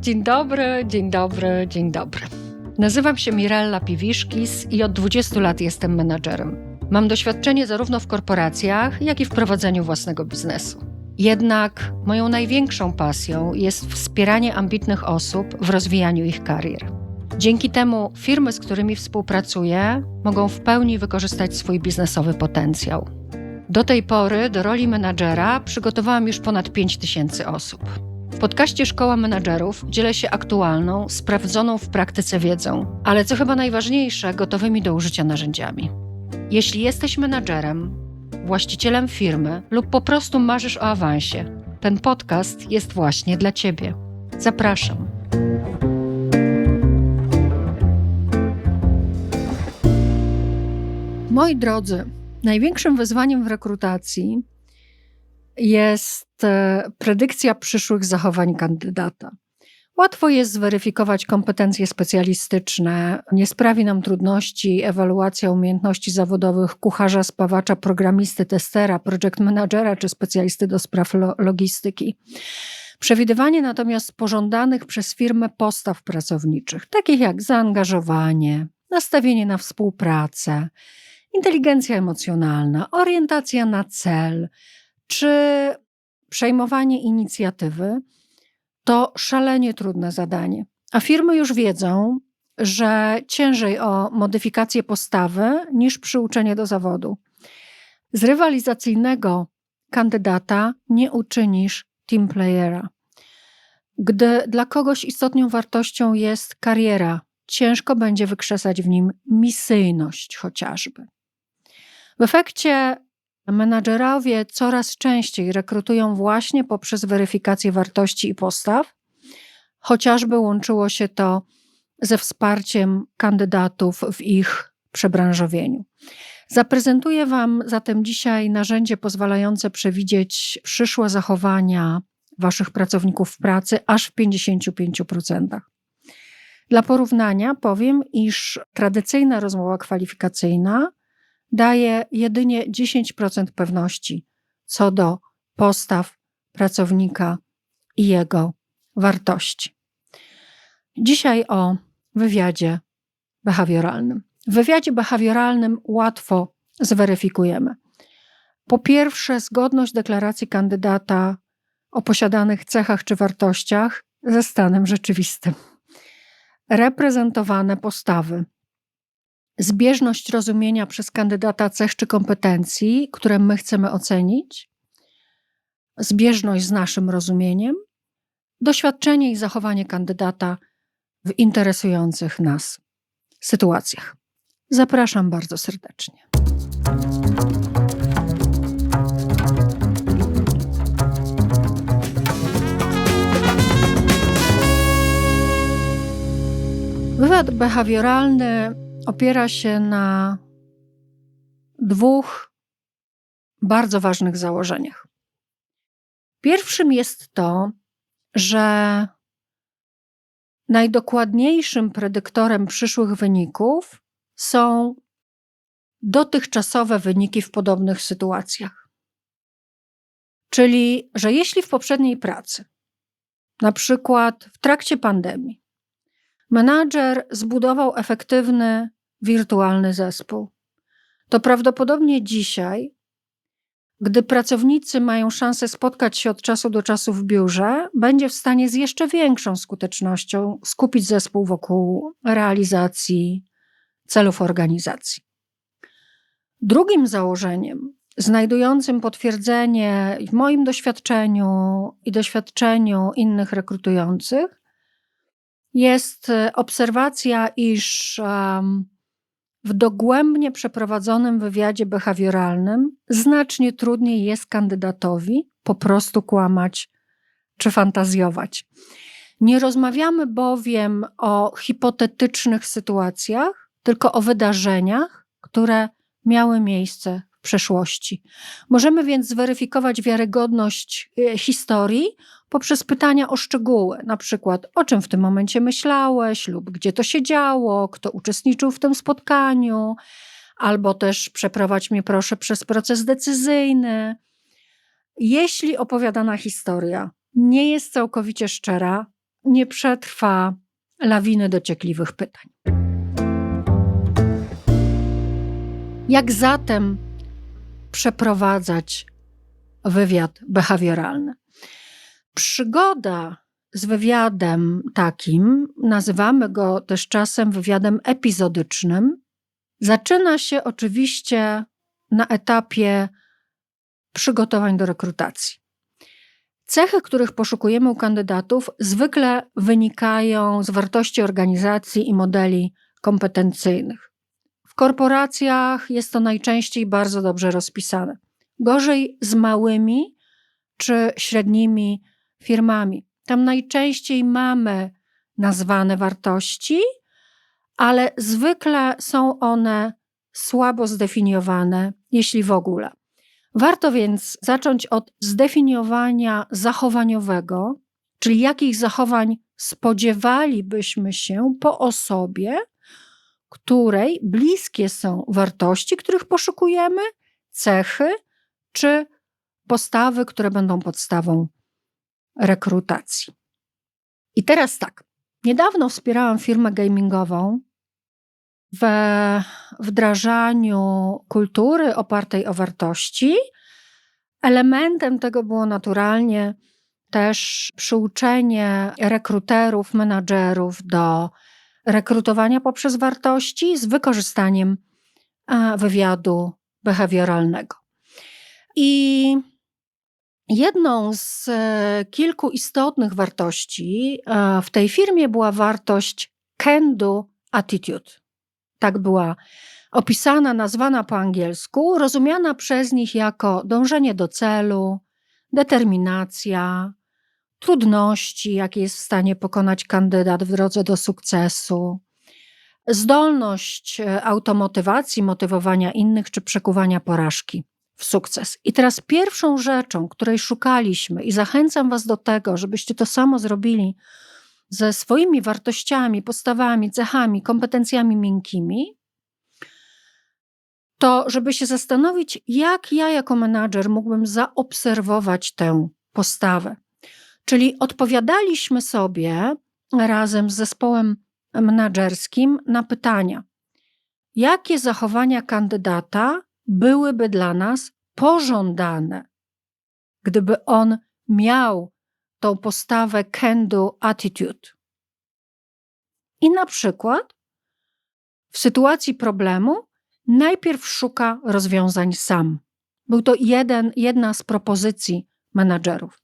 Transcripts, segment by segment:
Dzień dobry, dzień dobry, dzień dobry. Nazywam się Mirella Piwiszkis i od 20 lat jestem menadżerem. Mam doświadczenie zarówno w korporacjach, jak i w prowadzeniu własnego biznesu. Jednak moją największą pasją jest wspieranie ambitnych osób w rozwijaniu ich karier. Dzięki temu firmy, z którymi współpracuję, mogą w pełni wykorzystać swój biznesowy potencjał. Do tej pory do roli menadżera przygotowałam już ponad 5 tysięcy osób. W podcaście Szkoła Menadżerów dzielę się aktualną, sprawdzoną w praktyce wiedzą, ale co chyba najważniejsze, gotowymi do użycia narzędziami. Jeśli jesteś menadżerem, właścicielem firmy lub po prostu marzysz o awansie, ten podcast jest właśnie dla Ciebie. Zapraszam. Moi drodzy, największym wyzwaniem w rekrutacji jest e, predykcja przyszłych zachowań kandydata. Łatwo jest zweryfikować kompetencje specjalistyczne, nie sprawi nam trudności ewaluacja umiejętności zawodowych kucharza, spawacza, programisty, testera, project managera czy specjalisty do spraw lo logistyki. Przewidywanie natomiast pożądanych przez firmę postaw pracowniczych, takich jak zaangażowanie, nastawienie na współpracę, inteligencja emocjonalna, orientacja na cel, czy przejmowanie inicjatywy to szalenie trudne zadanie. A firmy już wiedzą, że ciężej o modyfikację postawy niż przyuczenie do zawodu. Z rywalizacyjnego kandydata nie uczynisz team playera. Gdy dla kogoś istotną wartością jest kariera, ciężko będzie wykrzesać w nim misyjność chociażby. W efekcie Menadżerowie coraz częściej rekrutują właśnie poprzez weryfikację wartości i postaw. Chociażby łączyło się to ze wsparciem kandydatów w ich przebranżowieniu. Zaprezentuję Wam zatem dzisiaj narzędzie pozwalające przewidzieć przyszłe zachowania Waszych pracowników w pracy aż w 55%. Dla porównania powiem, iż tradycyjna rozmowa kwalifikacyjna daje jedynie 10% pewności co do postaw pracownika i jego wartości. Dzisiaj o wywiadzie behawioralnym. W wywiadzie behawioralnym łatwo zweryfikujemy. Po pierwsze, zgodność deklaracji kandydata o posiadanych cechach czy wartościach ze stanem rzeczywistym. Reprezentowane postawy, zbieżność rozumienia przez kandydata cech czy kompetencji, które my chcemy ocenić, zbieżność z naszym rozumieniem, doświadczenie i zachowanie kandydata w interesujących nas sytuacjach. Zapraszam bardzo serdecznie. Wywiad behawioralny opiera się na dwóch bardzo ważnych założeniach. Pierwszym jest to, że najdokładniejszym predyktorem przyszłych wyników są dotychczasowe wyniki w podobnych sytuacjach. Czyli, że jeśli w poprzedniej pracy, na przykład w trakcie pandemii, menadżer zbudował efektywny wirtualny zespół, to prawdopodobnie dzisiaj, gdy pracownicy mają szansę spotkać się od czasu do czasu w biurze, będzie w stanie z jeszcze większą skutecznością skupić zespół wokół realizacji celów organizacji. Drugim założeniem, znajdującym potwierdzenie w moim doświadczeniu i doświadczeniu innych rekrutujących, jest e, obserwacja, iż w dogłębnie przeprowadzonym wywiadzie behawioralnym znacznie trudniej jest kandydatowi po prostu kłamać czy fantazjować. Nie rozmawiamy bowiem o hipotetycznych sytuacjach, tylko o wydarzeniach, które miały miejsce w przeszłości. Możemy więc zweryfikować wiarygodność e, historii poprzez pytania o szczegóły, na przykład o czym w tym momencie myślałeś lub gdzie to się działo, kto uczestniczył w tym spotkaniu, albo też przeprowadź mnie proszę przez proces decyzyjny. Jeśli opowiadana historia nie jest całkowicie szczera, nie przetrwa lawiny dociekliwych pytań. Jak zatem przeprowadzać wywiad behawioralny? Przygoda z wywiadem takim, nazywamy go też czasem wywiadem epizodycznym, zaczyna się oczywiście na etapie przygotowań do rekrutacji. Cechy, których poszukujemy u kandydatów, zwykle wynikają z wartości organizacji i modeli kompetencyjnych. W korporacjach jest to najczęściej bardzo dobrze rozpisane. Gorzej z małymi czy średnimi firmami. Tam najczęściej mamy nazwane wartości, ale zwykle są one słabo zdefiniowane, jeśli w ogóle. Warto więc zacząć od zdefiniowania zachowaniowego, czyli jakich zachowań spodziewalibyśmy się po osobie, której bliskie są wartości, których poszukujemy, cechy czy postawy, które będą podstawą rekrutacji. I teraz tak. Niedawno wspierałam firmę gamingową we wdrażaniu kultury opartej o wartości. Elementem tego było naturalnie też przyuczenie rekruterów, menadżerów do rekrutowania poprzez wartości z wykorzystaniem wywiadu behawioralnego. I jedną z e, kilku istotnych wartości w tej firmie była wartość can do attitude. Tak była opisana, nazwana po angielsku, rozumiana przez nich jako dążenie do celu, determinacja, trudności, jakie jest w stanie pokonać kandydat w drodze do sukcesu, zdolność e, automotywacji, motywowania innych czy przekuwania porażki w sukces. I teraz pierwszą rzeczą, której szukaliśmy, i zachęcam Was do tego, żebyście to samo zrobili ze swoimi wartościami, postawami, cechami, kompetencjami miękkimi, to żeby się zastanowić, jak ja jako menadżer mógłbym zaobserwować tę postawę. Czyli odpowiadaliśmy sobie razem z zespołem menadżerskim na pytania, jakie zachowania kandydata byłyby dla nas pożądane, gdyby on miał tą postawę can do attitude. I na przykład w sytuacji problemu najpierw szuka rozwiązań sam. Był to jeden, jedna z propozycji menadżerów.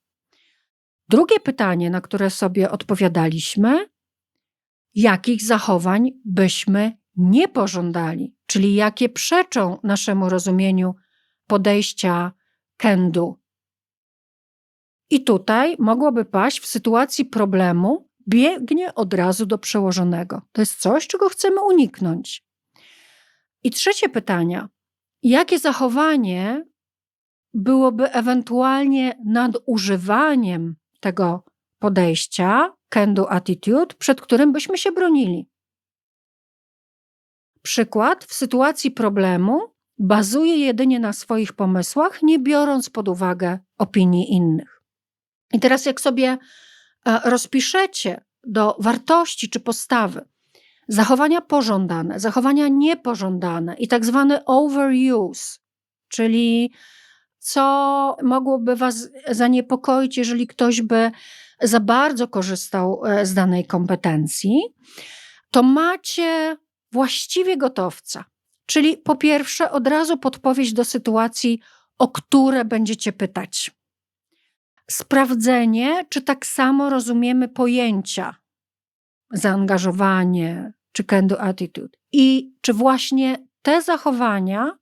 Drugie pytanie, na które sobie odpowiadaliśmy, jakich zachowań byśmy nie pożądali, czyli jakie przeczą naszemu rozumieniu podejścia do. I tutaj mogłoby paść w sytuacji problemu, biegnie od razu do przełożonego. To jest coś, czego chcemy uniknąć. I trzecie pytanie: jakie zachowanie byłoby ewentualnie nadużywaniem tego podejścia, can do attitude, przed którym byśmy się bronili? Przykład w sytuacji problemu bazuje jedynie na swoich pomysłach, nie biorąc pod uwagę opinii innych. I teraz, jak sobie e, rozpiszecie do wartości czy postawy zachowania pożądane, zachowania niepożądane i tak zwany overuse, czyli co mogłoby Was zaniepokoić, jeżeli ktoś by za bardzo korzystał e, z danej kompetencji, to macie właściwie gotowca. Czyli po pierwsze, od razu podpowiedź do sytuacji, o które będziecie pytać sprawdzenie, czy tak samo rozumiemy pojęcia zaangażowanie czy can do attitude i czy właśnie te zachowania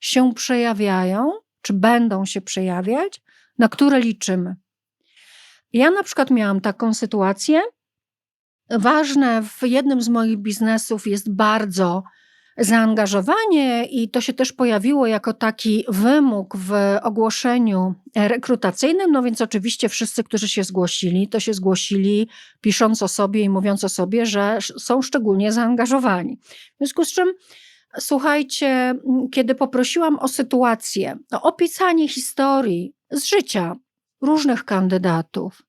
się przejawiają, czy będą się przejawiać, na które liczymy. Ja na przykład miałam taką sytuację. Ważne w jednym z moich biznesów jest bardzo zaangażowanie i to się też pojawiło jako taki wymóg w ogłoszeniu rekrutacyjnym, no więc oczywiście wszyscy, którzy się zgłosili, to się zgłosili pisząc o sobie i mówiąc o sobie, że są szczególnie zaangażowani. W związku z czym Słuchajcie, kiedy poprosiłam o sytuację, o opisanie historii z życia różnych kandydatów,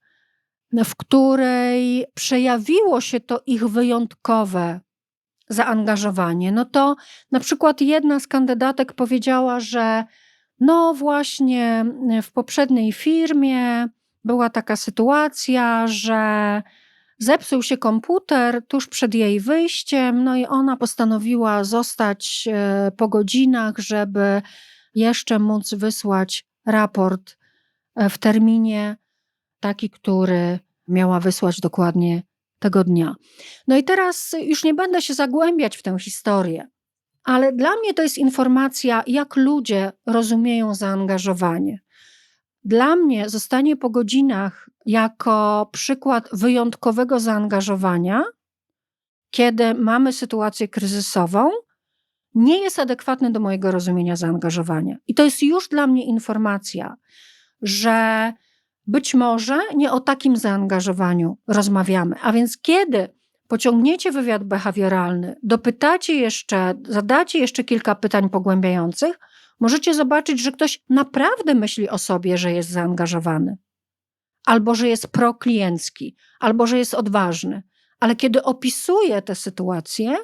w której przejawiło się to ich wyjątkowe zaangażowanie, no to na przykład jedna z kandydatek powiedziała, że no właśnie w poprzedniej firmie była taka sytuacja, że zepsuł się komputer tuż przed jej wyjściem, no i ona postanowiła zostać e, po godzinach, żeby jeszcze móc wysłać raport e, w terminie taki, który miała wysłać dokładnie tego dnia. No i teraz już nie będę się zagłębiać w tę historię, ale dla mnie to jest informacja, jak ludzie rozumieją zaangażowanie. Dla mnie zostanie po godzinach jako przykład wyjątkowego zaangażowania, kiedy mamy sytuację kryzysową, nie jest adekwatny do mojego rozumienia zaangażowania. I to jest już dla mnie informacja, że być może nie o takim zaangażowaniu rozmawiamy. A więc kiedy pociągniecie wywiad behawioralny, dopytacie jeszcze, zadacie jeszcze kilka pytań pogłębiających, możecie zobaczyć, że ktoś naprawdę myśli o sobie, że jest zaangażowany, albo że jest prokliencki, albo że jest odważny. Ale kiedy opisuje tę sytuację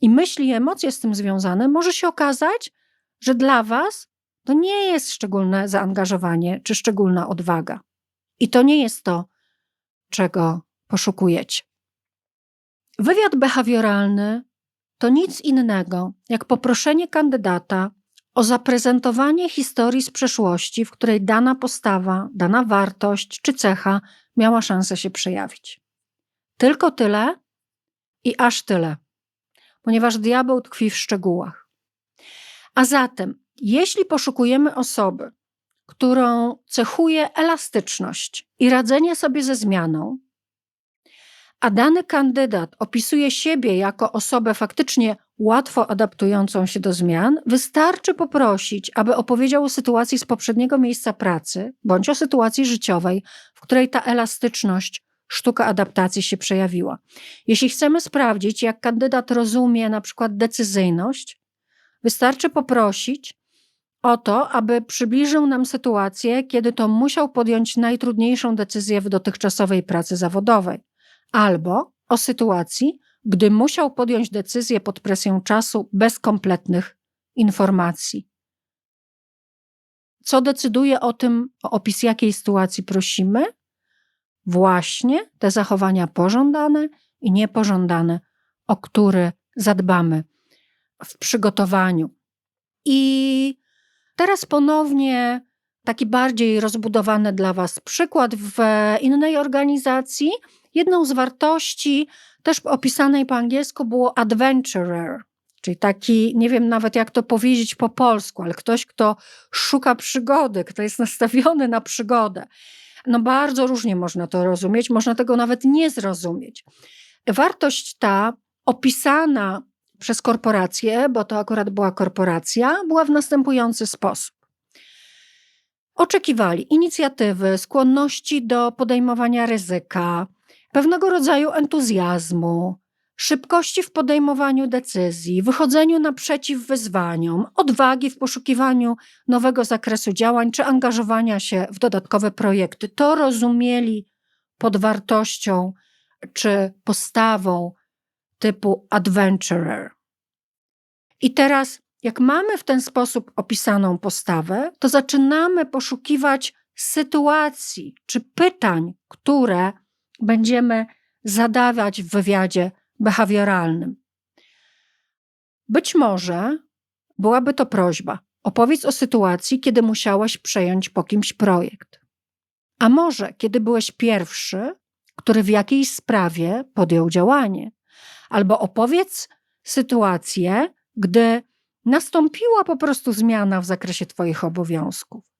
i myśli i emocje z tym związane, może się okazać, że dla Was to nie jest szczególne zaangażowanie czy szczególna odwaga. I to nie jest to, czego poszukujecie. Wywiad behawioralny to nic innego jak poproszenie kandydata o zaprezentowanie historii z przeszłości, w której dana postawa, dana wartość czy cecha miała szansę się przejawić. Tylko tyle i aż tyle, ponieważ diabeł tkwi w szczegółach. A zatem, jeśli poszukujemy osoby, którą cechuje elastyczność i radzenie sobie ze zmianą, a dany kandydat opisuje siebie jako osobę faktycznie łatwo adaptującą się do zmian, wystarczy poprosić, aby opowiedział o sytuacji z poprzedniego miejsca pracy bądź o sytuacji życiowej, w której ta elastyczność, sztuka adaptacji się przejawiła. Jeśli chcemy sprawdzić, jak kandydat rozumie na przykład decyzyjność, wystarczy poprosić o to, aby przybliżył nam sytuację, kiedy to musiał podjąć najtrudniejszą decyzję w dotychczasowej pracy zawodowej albo o sytuacji, gdy musiał podjąć decyzję pod presją czasu bez kompletnych informacji. Co decyduje o tym, o opis jakiej sytuacji prosimy? Właśnie te zachowania pożądane i niepożądane, o które zadbamy w przygotowaniu. I teraz ponownie taki bardziej rozbudowany dla Was przykład w innej organizacji, Jedną z wartości, też opisanej po angielsku, było adventurer, czyli taki, nie wiem nawet jak to powiedzieć po polsku, ale ktoś, kto szuka przygody, kto jest nastawiony na przygodę. No bardzo różnie można to rozumieć, można tego nawet nie zrozumieć. Wartość ta opisana przez korporację, bo to akurat była korporacja, była w następujący sposób. Oczekiwali inicjatywy, skłonności do podejmowania ryzyka, pewnego rodzaju entuzjazmu, szybkości w podejmowaniu decyzji, wychodzeniu naprzeciw wyzwaniom, odwagi w poszukiwaniu nowego zakresu działań czy angażowania się w dodatkowe projekty. To rozumieli pod wartością czy postawą typu adventurer. I teraz, jak mamy w ten sposób opisaną postawę, to zaczynamy poszukiwać sytuacji czy pytań, które będziemy zadawać w wywiadzie behawioralnym. Być może byłaby to prośba: opowiedz o sytuacji, kiedy musiałeś przejąć po kimś projekt. A może kiedy byłeś pierwszy, który w jakiejś sprawie podjął działanie. Albo opowiedz sytuację, gdy nastąpiła po prostu zmiana w zakresie Twoich obowiązków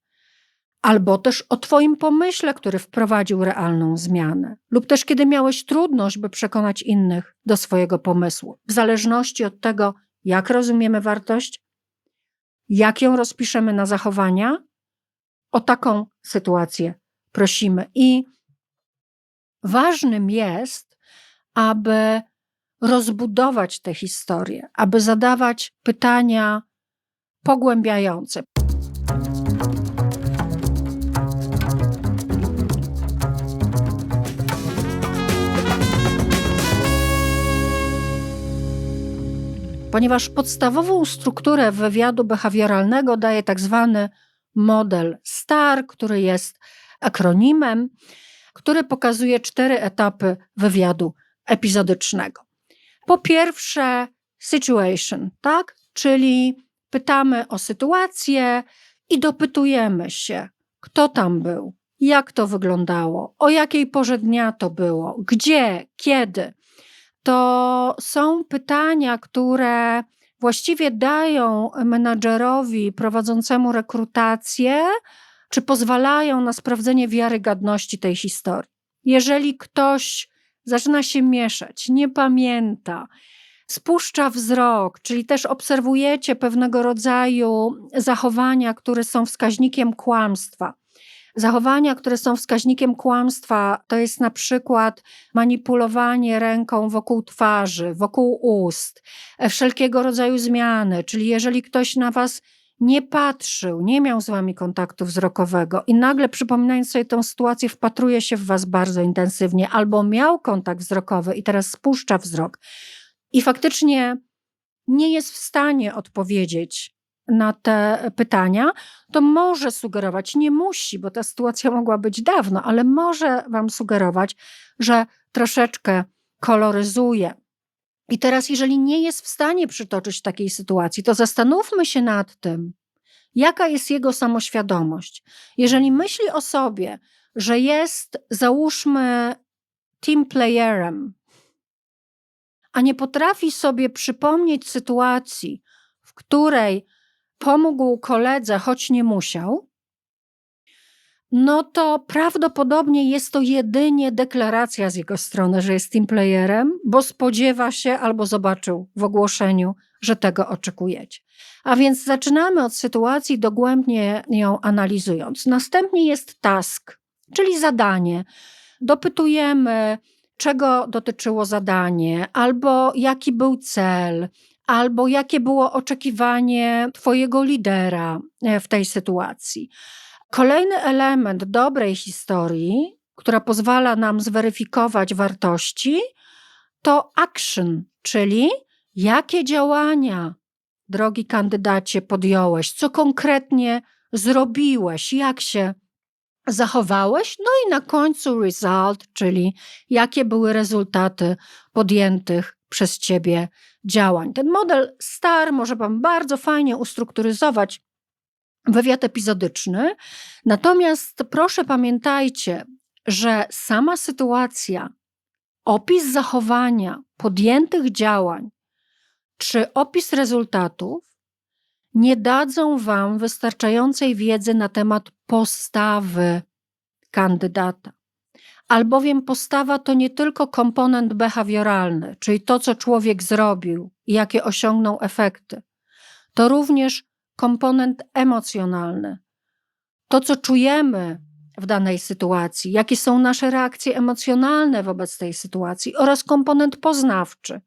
albo też o Twoim pomyśle, który wprowadził realną zmianę, lub też kiedy miałeś trudność, by przekonać innych do swojego pomysłu. W zależności od tego, jak rozumiemy wartość, jak ją rozpiszemy na zachowania, o taką sytuację prosimy. I ważnym jest, aby rozbudować tę historię, aby zadawać pytania pogłębiające. Ponieważ podstawową strukturę wywiadu behawioralnego daje tak zwany model STAR, który jest akronimem, który pokazuje cztery etapy wywiadu epizodycznego. Po pierwsze, situation, tak? Czyli pytamy o sytuację i dopytujemy się, kto tam był, jak to wyglądało, o jakiej porze dnia to było, gdzie, kiedy. To są pytania, które właściwie dają menadżerowi prowadzącemu rekrutację, czy pozwalają na sprawdzenie wiarygodności tej historii. Jeżeli ktoś zaczyna się mieszać, nie pamięta, spuszcza wzrok, czyli też obserwujecie pewnego rodzaju zachowania, które są wskaźnikiem kłamstwa. Zachowania, które są wskaźnikiem kłamstwa, to jest na przykład manipulowanie ręką wokół twarzy, wokół ust, wszelkiego rodzaju zmiany, czyli jeżeli ktoś na was nie patrzył, nie miał z wami kontaktu wzrokowego i nagle przypominając sobie tę sytuację, wpatruje się w was bardzo intensywnie, albo miał kontakt wzrokowy i teraz spuszcza wzrok i faktycznie nie jest w stanie odpowiedzieć na te pytania, to może sugerować, nie musi, bo ta sytuacja mogła być dawno, ale może wam sugerować, że troszeczkę koloryzuje. I teraz, jeżeli nie jest w stanie przytoczyć takiej sytuacji, to zastanówmy się nad tym, jaka jest jego samoświadomość. Jeżeli myśli o sobie, że jest, załóżmy, team playerem, a nie potrafi sobie przypomnieć sytuacji, w której pomógł koledze, choć nie musiał, no to prawdopodobnie jest to jedynie deklaracja z jego strony, że jest teamplayerem, bo spodziewa się albo zobaczył w ogłoszeniu, że tego oczekujecie. A więc zaczynamy od sytuacji, dogłębnie ją analizując. Następnie jest task, czyli zadanie. Dopytujemy, czego dotyczyło zadanie, albo jaki był cel, albo jakie było oczekiwanie Twojego lidera e, w tej sytuacji. Kolejny element dobrej historii, która pozwala nam zweryfikować wartości, to action, czyli jakie działania, drogi kandydacie, podjąłeś, co konkretnie zrobiłeś, jak się zachowałeś, no i na końcu result, czyli jakie były rezultaty podjętych przez ciebie działań. Ten model STAR może Wam bardzo fajnie ustrukturyzować wywiad epizodyczny, natomiast proszę pamiętajcie, że sama sytuacja, opis zachowania, podjętych działań czy opis rezultatów nie dadzą Wam wystarczającej wiedzy na temat postawy kandydata. Albowiem postawa to nie tylko komponent behawioralny, czyli to, co człowiek zrobił i jakie osiągnął efekty. To również komponent emocjonalny. To, co czujemy w danej sytuacji, jakie są nasze reakcje emocjonalne wobec tej sytuacji, oraz komponent poznawczy,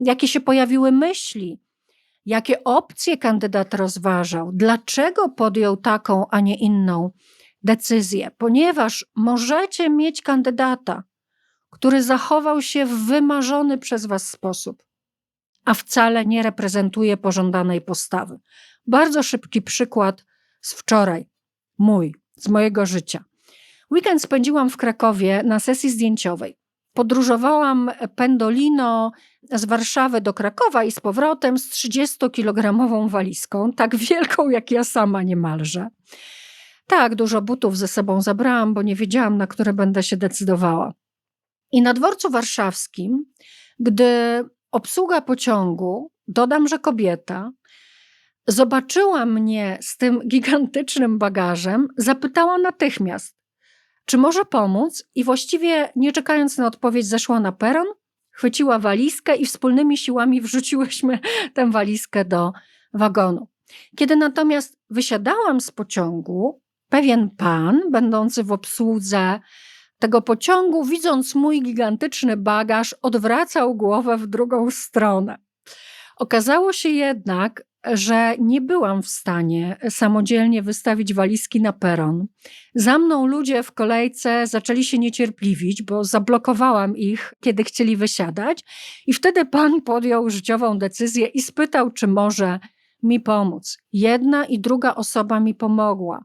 jakie się pojawiły myśli, jakie opcje kandydat rozważał, dlaczego podjął taką, a nie inną decyzję, ponieważ możecie mieć kandydata, który zachował się w wymarzony przez Was sposób, a wcale nie reprezentuje pożądanej postawy. Bardzo szybki przykład z wczoraj, mój, z mojego życia. Weekend spędziłam w Krakowie na sesji zdjęciowej. Podróżowałam pendolino z Warszawy do Krakowa i z powrotem z 30-kilogramową walizką, tak wielką jak ja sama niemalże. Tak, dużo butów ze sobą zabrałam, bo nie wiedziałam, na które będę się decydowała. I na dworcu warszawskim, gdy obsługa pociągu, dodam, że kobieta, zobaczyła mnie z tym gigantycznym bagażem, zapytała natychmiast, czy może pomóc, i właściwie nie czekając na odpowiedź, zeszła na peron, chwyciła walizkę i wspólnymi siłami wrzuciłyśmy tę walizkę do wagonu. Kiedy natomiast wysiadałam z pociągu, pewien pan, będący w obsłudze tego pociągu, widząc mój gigantyczny bagaż, odwracał głowę w drugą stronę. Okazało się jednak, że nie byłam w stanie samodzielnie wystawić walizki na peron. Za mną ludzie w kolejce zaczęli się niecierpliwić, bo zablokowałam ich, kiedy chcieli wysiadać, i wtedy pan podjął życiową decyzję i spytał, czy może mi pomóc. Jedna i druga osoba mi pomogła.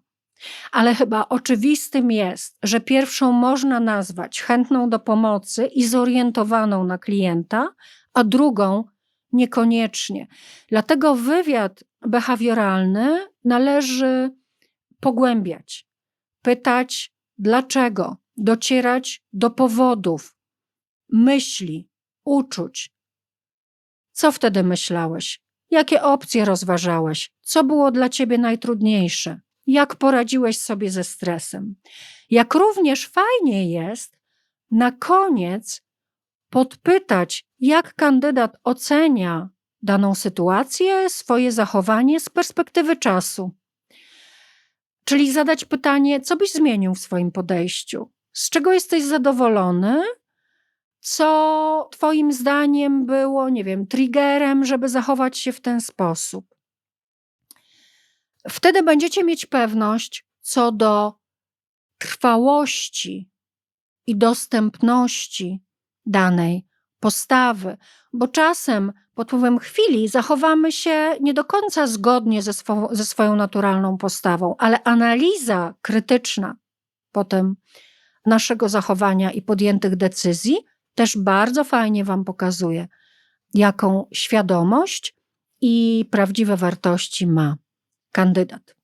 Ale chyba oczywistym jest, że pierwszą można nazwać chętną do pomocy i zorientowaną na klienta, a drugą niekoniecznie. Dlatego wywiad behawioralny należy pogłębiać, pytać dlaczego, docierać do powodów, myśli, uczuć. Co wtedy myślałeś? Jakie opcje rozważałeś? Co było dla ciebie najtrudniejsze? Jak poradziłeś sobie ze stresem? Jak również fajnie jest na koniec podpytać, jak kandydat ocenia daną sytuację, swoje zachowanie z perspektywy czasu. Czyli zadać pytanie, co byś zmienił w swoim podejściu? Z czego jesteś zadowolony? Co Twoim zdaniem było, nie wiem, triggerem, żeby zachować się w ten sposób? Wtedy będziecie mieć pewność co do trwałości i dostępności danej postawy, bo czasem pod wpływem chwili zachowamy się nie do końca zgodnie ze, swo ze swoją naturalną postawą, ale analiza krytyczna potem naszego zachowania i podjętych decyzji też bardzo fajnie Wam pokazuje, jaką świadomość i prawdziwe wartości ma kandydat.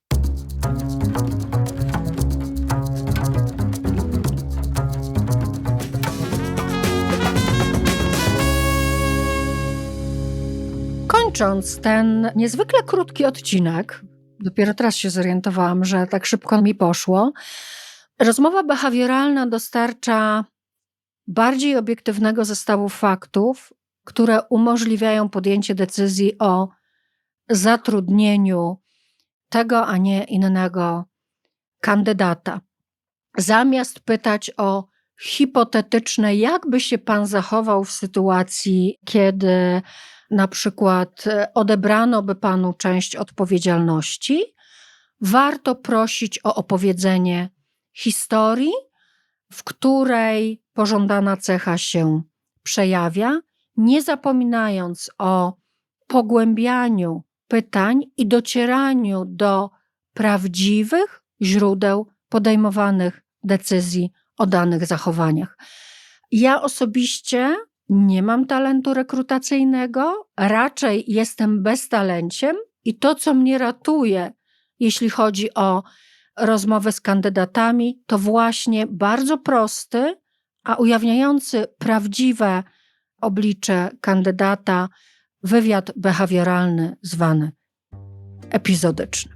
Kończąc ten niezwykle krótki odcinek, dopiero teraz się zorientowałam, że tak szybko mi poszło. Rozmowa behawioralna dostarcza bardziej obiektywnego zestawu faktów, które umożliwiają podjęcie decyzji o zatrudnieniu tego, a nie innego kandydata. Zamiast pytać o hipotetyczne, jakby się pan zachował w sytuacji, kiedy na przykład odebrano by panu część odpowiedzialności, warto prosić o opowiedzenie historii, w której pożądana cecha się przejawia, nie zapominając o pogłębianiu pytań i docieraniu do prawdziwych źródeł podejmowanych decyzji o danych zachowaniach. Ja osobiście nie mam talentu rekrutacyjnego, raczej jestem beztalenciem i to, co mnie ratuje, jeśli chodzi o rozmowy z kandydatami, to właśnie bardzo prosty, a ujawniający prawdziwe oblicze kandydata wywiad behawioralny zwany epizodyczny.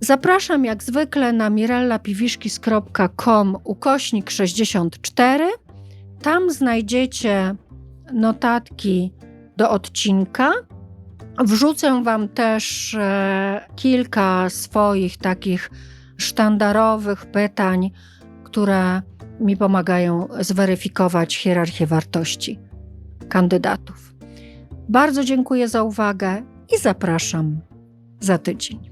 Zapraszam jak zwykle na mirellapiwiszkis.com ukośnik 64. Tam znajdziecie notatki do odcinka. Wrzucę Wam też e, kilka swoich takich sztandarowych pytań, które mi pomagają zweryfikować hierarchię wartości kandydatów. Bardzo dziękuję za uwagę i zapraszam za tydzień.